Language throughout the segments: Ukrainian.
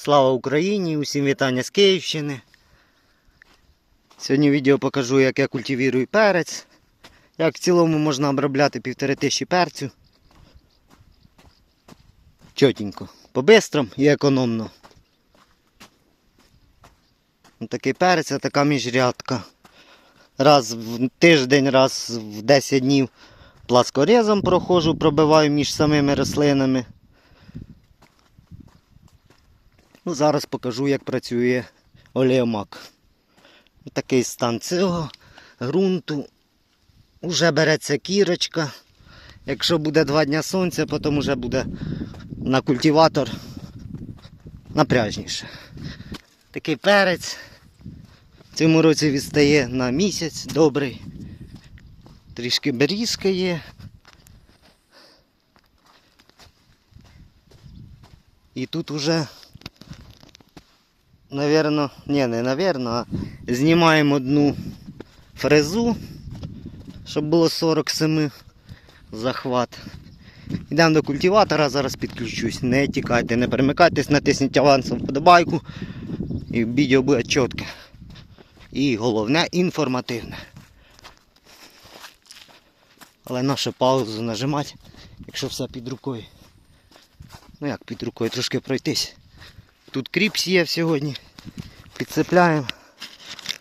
Слава Україні! Усім вітання з Київщини. Сьогодні відео покажу, як я культивірую перець. Як в цілому можна обробляти півтори тисячі перцю. Чотенько. По-бистрому і економно. Ось Такий перець, а така міжрядка. Раз в тиждень, раз в 10 днів пласкорезом проходжу, пробиваю між самими рослинами. Ну, зараз покажу, як працює олеомак. Такий стан цього ґрунту. Уже береться кірочка. Якщо буде два дня сонця, потім вже буде на культиватор напряжніше. Такий перець. В цьому році відстає на місяць добрий. Трішки берізка є. І тут уже Навірно, ні, не навірно, а знімаємо одну фрезу, щоб було 47 захват. Йдемо до культиватора, зараз підключусь. Не тікайте, не перемикайтесь, натисніть авансом вподобайку. І відео буде чітке. І головне інформативне. Але нашу паузу нажимати, якщо все під рукою. Ну як під рукою, трошки пройтись. Тут кріпс є сьогодні. Підцепляємо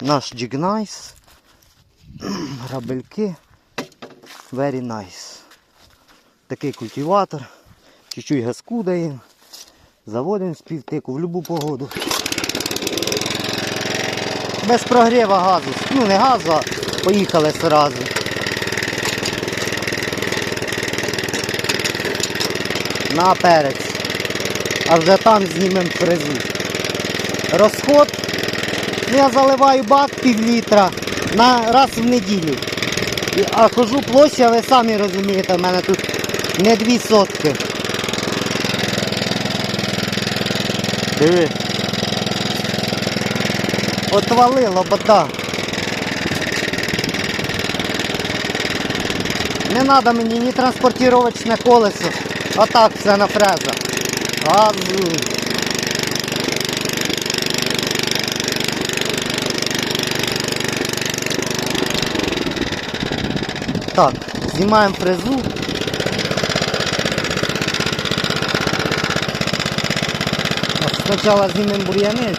наш Jig Грабельки. Very nice. Такий культиватор. Чуть-чуть газку даємо. Заводимо з півтику в будь-яку погоду. Без прогріва газу. Ну не газу, а поїхали одразу. На перець а вже там знімемо фрезу. Розход я заливаю бак пів літра на раз в неділю. А хожу площа, ви самі розумієте, в мене тут не дві сотки. Диви. Отвалило бода. Не треба мені ні транспортировочне колесо, а так все на фрезах. Газу. Так, знімаємо фрезу. Спочатку знімемо всі.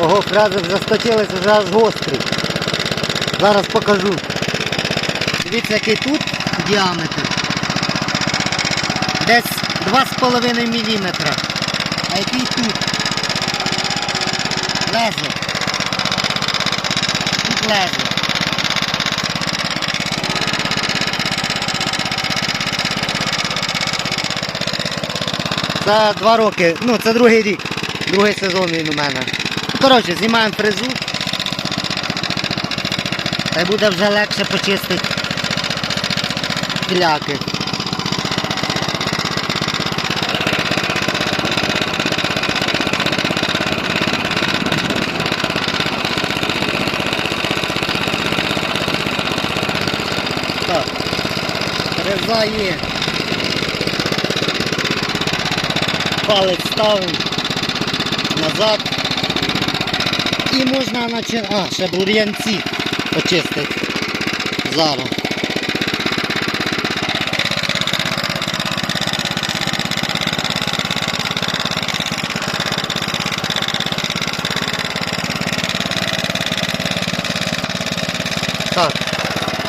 Ого, фрези вже сточились, вже аж гострий. Зараз покажу. Дивіться, який тут діаметр. Десь 2,5 мм. А який тут? Лезо. Тут лезо. Це два роки, ну це другий рік. Другий сезон він у мене. Ну, Коротше, знімаємо фрезу. Та й буде вже легше почистити кляки. Так, реза. Палець ставимо назад. І можна наче... А, ще бур'янці почистити. Зараз. Так,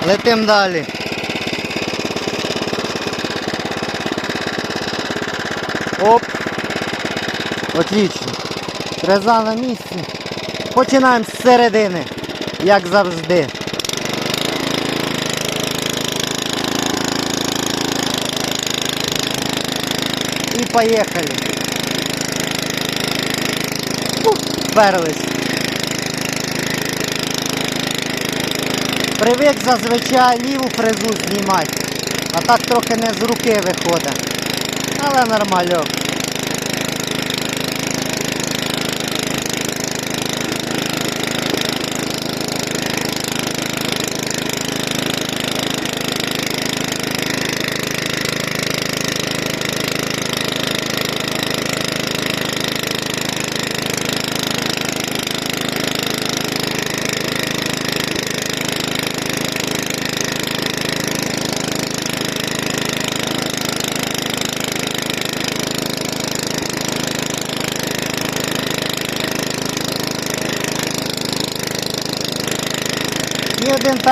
летим далі. Оп. Отлично. Фреза на місці. Починаємо з середини, як завжди. І поїхали. Вперлись. Привик зазвичай ліву фрезу знімати, а так трохи не з руки виходить. Але нормально.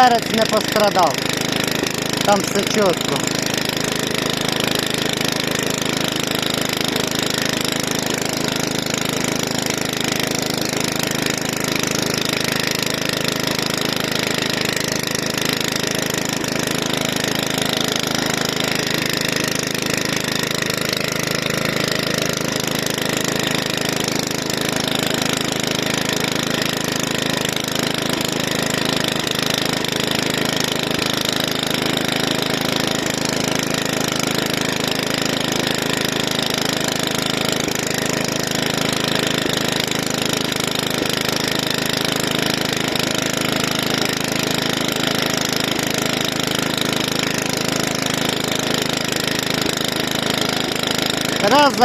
Перець не пострадав. Там все чітко.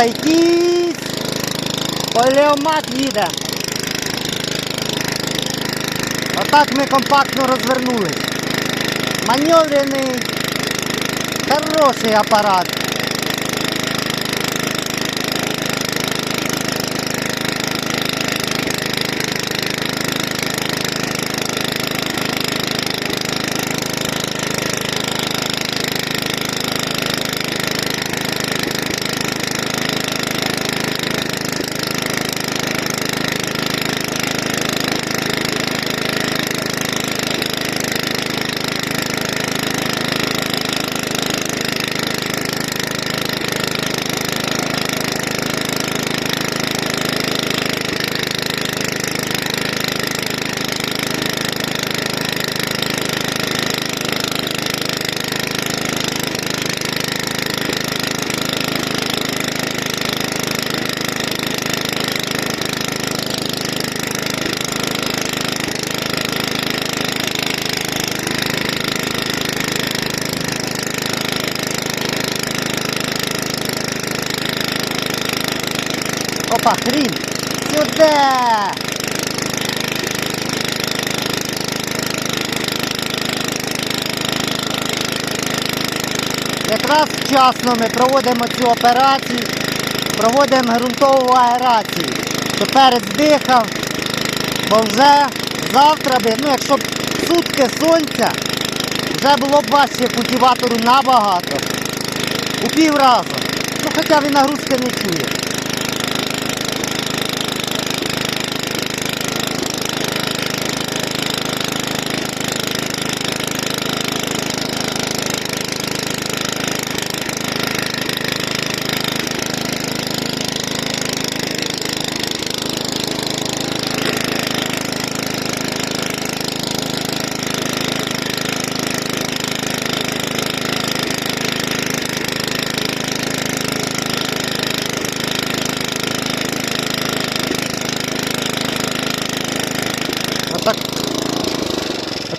Розойтись! Полеомат їде. Отак ми компактно розвернулись. Маневрений, хороший апарат. Опа, хрін! Сюди! Вчасно ми проводимо цю операцію, проводимо ґрунтову аерацію. то перець дихав, бо вже завтра би, ну якщо б сутки сонця, вже було б важче культиватору набагато. У пів разу. Ну хоча він нагрузки не чує.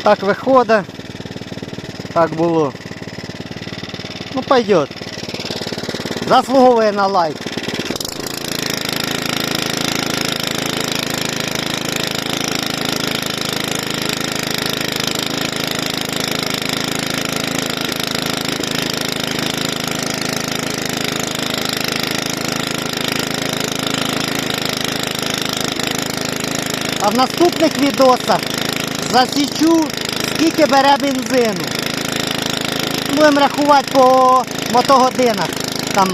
Отак виходить. Так було. Ну пойдет. Заслуговує на лайк. А в наступних відосах засічу, скільки бере бензину. Будемо рахувати по мотогодинах. Там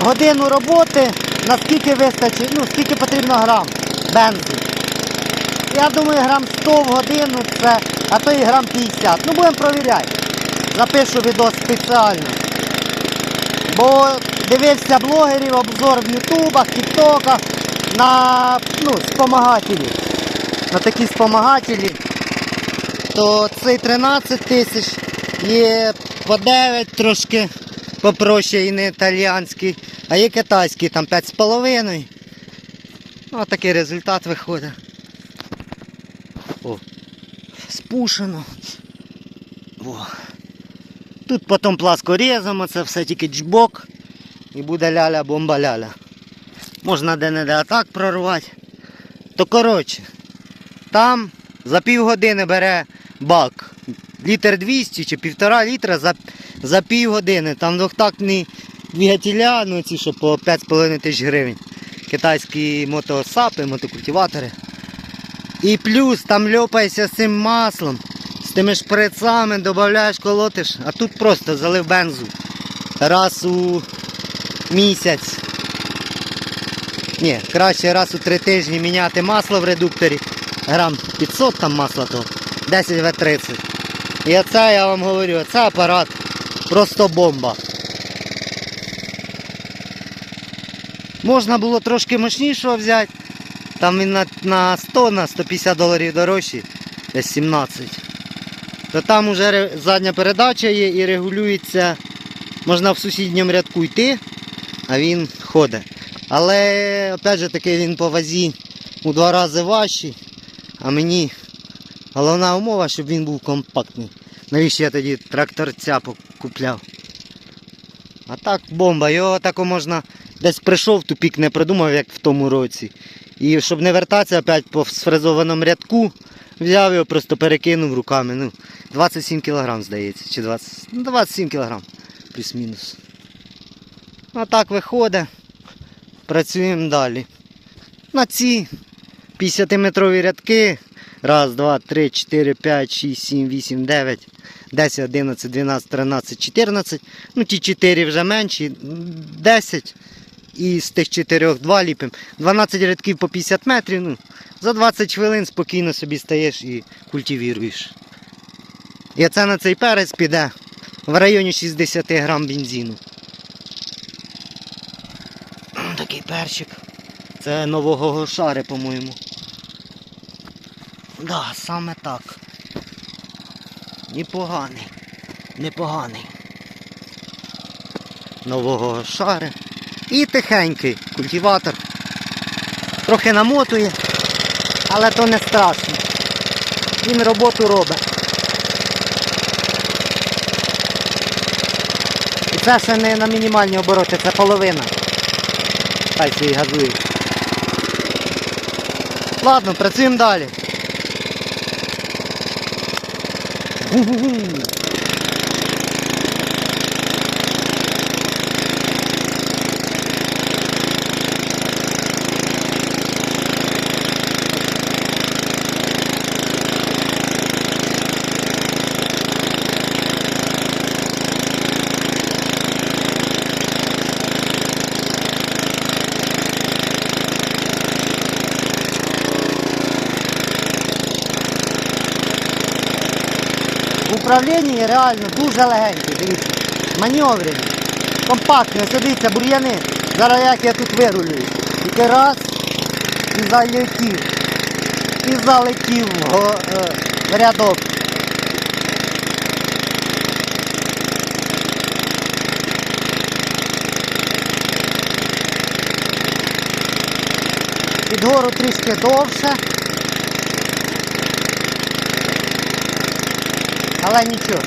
годину роботи, наскільки вистачить, ну скільки потрібно грам бензину. Я думаю, грам 100 в годину це, а то і грам 50. Ну будемо провіряти. Запишу відос спеціально. Бо дивився блогерів, обзор в ютубах, тіктоках на ну, спомагателі. На такі спомагателі. То цей 13 тисяч є по 9 трошки попроще і не італіянський, а є китайський, там 5,5. Ну, такий результат виходить. О, спушено. О. Тут потім пласкорізом, це все тільки джбок і буде ляля бомба ляля. Можна де-не-де атак прорвати. То коротше, там за півгодини бере бак. Літр 200 чи півтора літра за, за півгодини. Там двохтактні двигателя, ну ці що по 5,5 тисяч гривень. Китайські мотосапи, мотокультиватори. І плюс там льопаєшся з цим маслом. з тими шприцами додаєш, колотиш, а тут просто залив бензу. Раз у місяць. Ні, краще раз у три тижні міняти масло в редукторі. Грам 500 там масла то 10 в 30 І оце я вам говорю, оце апарат просто бомба. Можна було трошки мощнішого взяти. Там він на, на 100 на 150 доларів дорожчий, десь 17. То там уже задня передача є і регулюється. Можна в сусідньому рядку йти, а він ходить. Але опять же таки він по вазі у два рази важчий. А мені головна умова, щоб він був компактний. Навіщо я тоді тракторця купляв? А так бомба, його тако можна десь прийшов, тупік не придумав, як в тому році. І щоб не вертатися опять по сфрезованому рядку, взяв його, просто перекинув руками. Ну, 27 кг, здається, чи 20, ну, 27 кг, плюс-мінус. А так виходить. Працюємо далі. На ці 50-метрові рядки. Раз, два, три, чотири, п'ять, шість, сім, вісім, дев'ять, 10, 11, 12, 13, 14. Ну ті 4 вже менші, 10. І з тих 4 2 ліпимо. 12 рядків по 50 метрів. Ну, за 20 хвилин спокійно собі стаєш і культивіруєш. І це на цей перець піде в районі 60 грам бензину. Такий перчик. Це нового гошари, по-моєму. Да, саме так. Непоганий. Непоганий. Нового шари. І тихенький культиватор. Трохи намотує, але то не страшно. Він роботу робить. І це ще не на мінімальні обороти, це половина. Хай свій газує. Ладно, працюємо далі. Гу-гу-гу. В управлінні реально дуже легенький, дивіться. Маневрений, компактний, ось дивіться, бур'яни. Зараз як я тут вирулюю. Тільки раз і залетів. І залетів в, е, в рядок. Під гору трішки довше. Але нічого.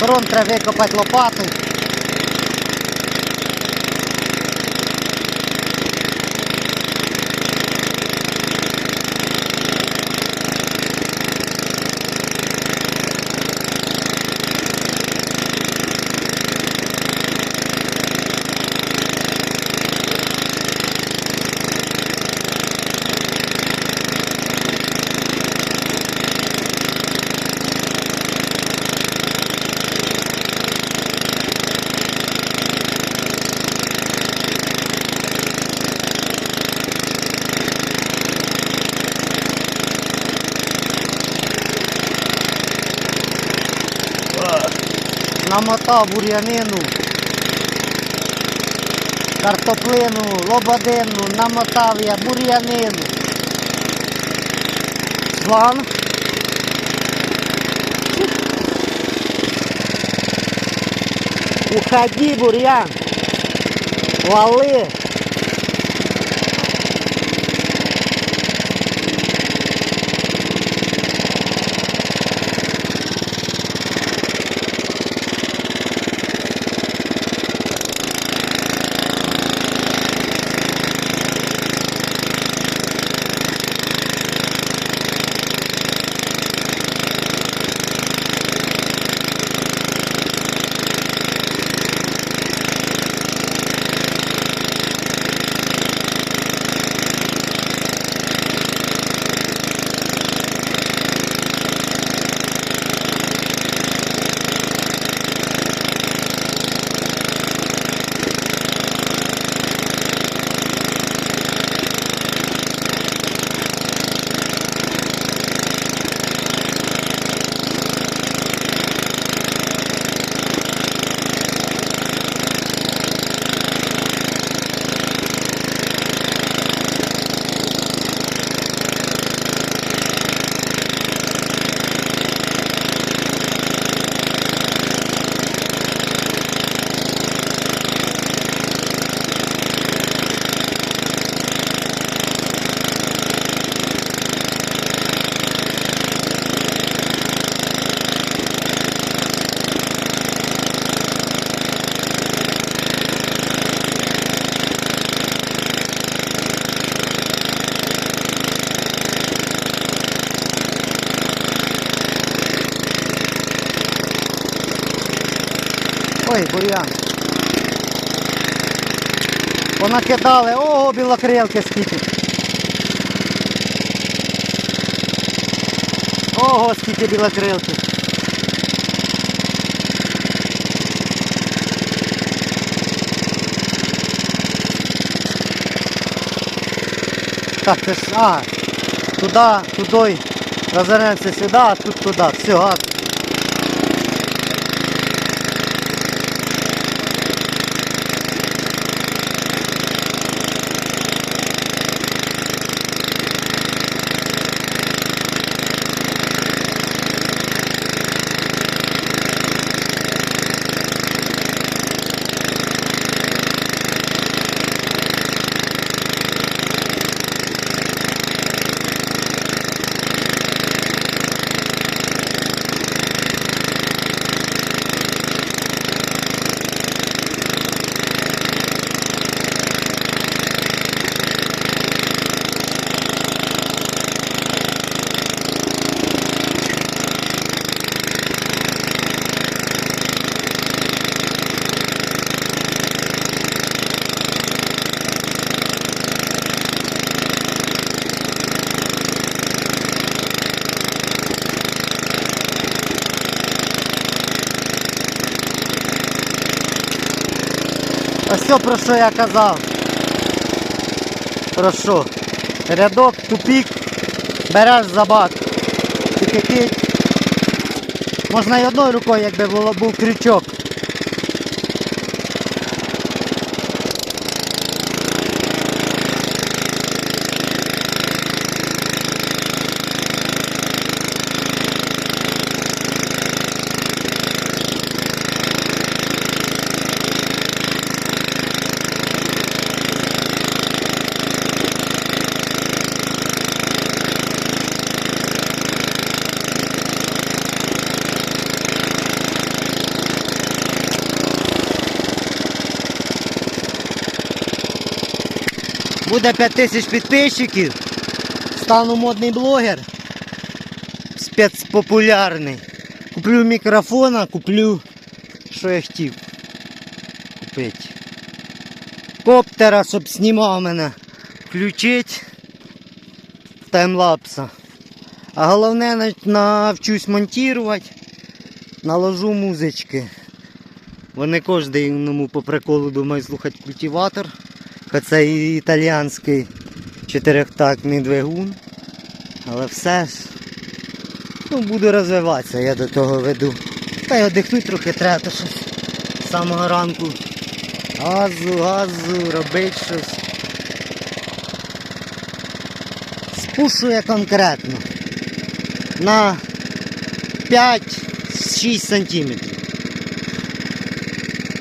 Корон треба викопати лопатою. Намотав бур'янину, картоплину, лободину, намотав я бур'янину. Шланг. Уходи, бур'ян. Вали. Понакидали, ого, білокрилки скільки. Ого, скільки білокрилки. Так, це ж, а, туди, туди, розвернемося сюди, а тут туди, все, газ. Ось все, про що я казав. Про що? Рядок, тупік, береш за бак. Тільки кить. Можна і одною рукою, якби було, був крючок. Буде 5 тисяч підписчиків. Стану модний блогер. Спецпопулярний. Куплю мікрофона, куплю, що я хотів купити. Коптера, щоб знімав мене. Включить таймлапса. А головне навчусь монтувати, наложу музички. Вони кожному по приколу думають слухати культиватор. Це і італіянський чотирьохтактний двигун. Але все ж ну, буду розвиватися, я до того веду. Та й одихнути трохи треба щось з самого ранку. Газу, газу, робити щось. Спушує конкретно на 5-6 сантиметрів.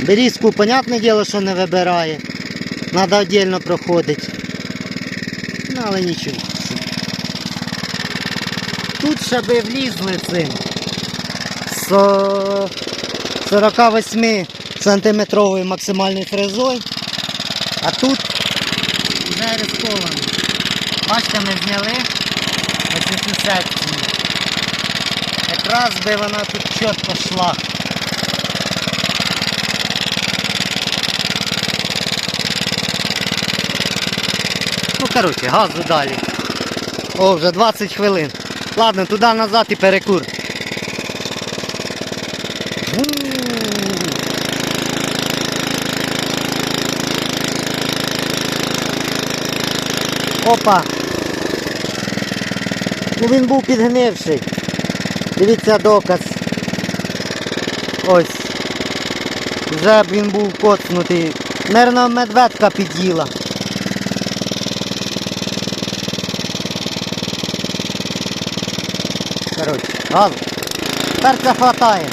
Берізку, понятне діло, що не вибирає. Надо віддільно проходити. Ну, але нічого. Тут ще би влізли цим. З 48 сантиметровою максимальною фрезою. А тут вже рисковано. Бачите, ми зняли ось цю секцію. Якраз би вона тут чітко йшла. Коротше, газу далі. О, вже 20 хвилин. Ладно, туди назад і перекур. Опа. Ну він був підгнивший. Дивіться доказ. Ось. Вже б він був коцнутий. Наверно, медведка під'їла. Короче, газ. Перця хватає.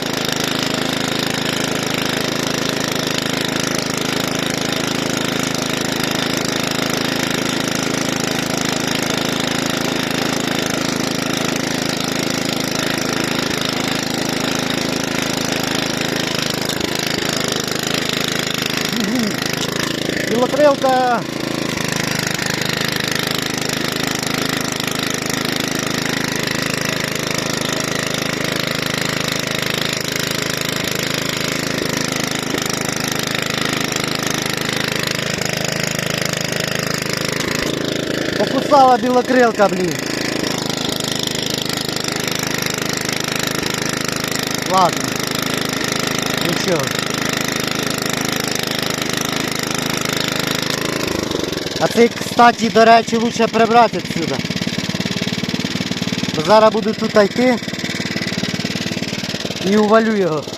Білокрилка. кусала білокрилка, блін. Ладно. Нічого. А цей, кстати, до речі, лучше прибрати відсюди. Зараз буду тут йти і увалю його.